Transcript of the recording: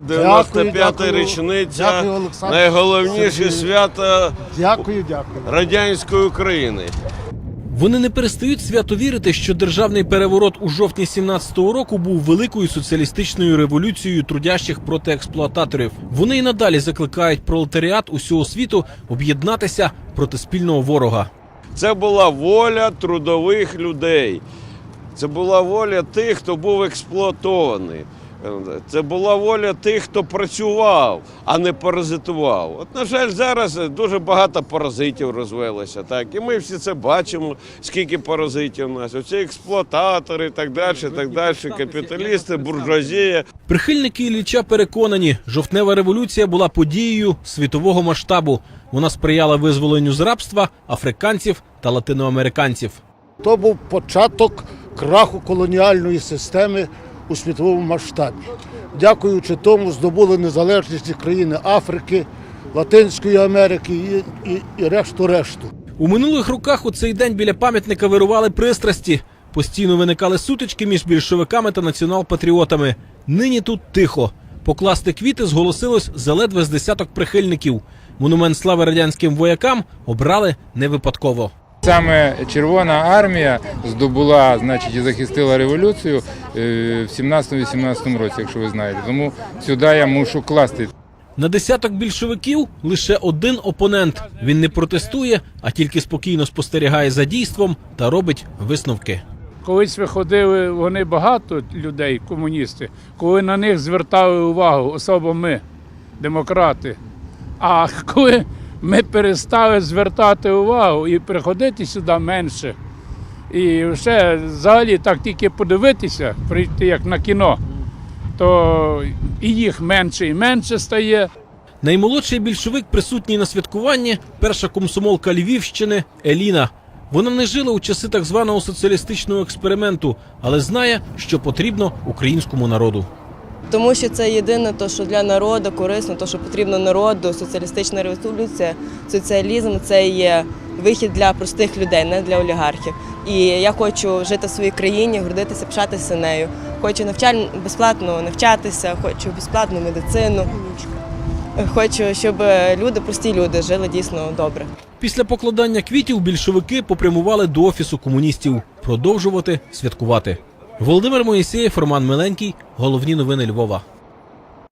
95-та дякую. річниця Дякую, Олександр найголовніше Сергійович. свято Дякую, дякую. радянської України. Вони не перестають свято вірити, що державний переворот у жовтні 17-го року був великою соціалістичною революцією трудящих проти експлуататорів. Вони і надалі закликають пролетаріат усього світу об'єднатися проти спільного ворога. Це була воля трудових людей. Це була воля тих, хто був експлуатований. Це була воля тих, хто працював, а не паразитував. От, на жаль, зараз дуже багато паразитів розвелося. Так? І ми всі це бачимо, скільки паразитів у нас. Оці експлуататори, так далі, так далі, капіталісти, буржуазія. Прихильники Ілліча переконані, жовтнева революція була подією світового масштабу. Вона сприяла визволенню з рабства африканців та латиноамериканців. То був початок краху колоніальної системи у світовому масштабі. Дякуючи тому, здобули незалежність країни Африки, Латинської Америки і, і, і решту решту. У минулих роках у цей день біля пам'ятника вирували пристрасті. Постійно виникали сутички між більшовиками та націонал-патріотами. Нині тут тихо. Покласти квіти зголосилось заледве з десяток прихильників. Монумент слави радянським воякам обрали не випадково. Саме Червона армія здобула, значить, і захистила революцію е, в 17-18 році, якщо ви знаєте. Тому сюди я мушу класти. На десяток більшовиків лише один опонент. Він не протестує, а тільки спокійно спостерігає за дійством та робить висновки. Колись виходили вони багато людей, комуністи, коли на них звертали увагу, особливо ми, демократи. А коли ми перестали звертати увагу і приходити сюди менше, і ще взагалі так тільки подивитися, прийти як на кіно, то і їх менше і менше стає. Наймолодший більшовик присутній на святкуванні перша комсомолка Львівщини Еліна. Вона не жила у часи так званого соціалістичного експерименту, але знає, що потрібно українському народу. Тому що це єдине, то, що для народу корисно, то, що потрібно народу, соціалістична революція, соціалізм це є вихід для простих людей, не для олігархів. І я хочу жити в своїй країні, гордитися, пишатися нею. Хочу навчаль... безплатно навчатися, хочу безплатну медицину. Хочу, щоб люди, прості люди, жили дійсно добре. Після покладання квітів більшовики попрямували до офісу комуністів продовжувати святкувати. Володимир Моїсеєв, Роман Миленький. Головні новини Львова.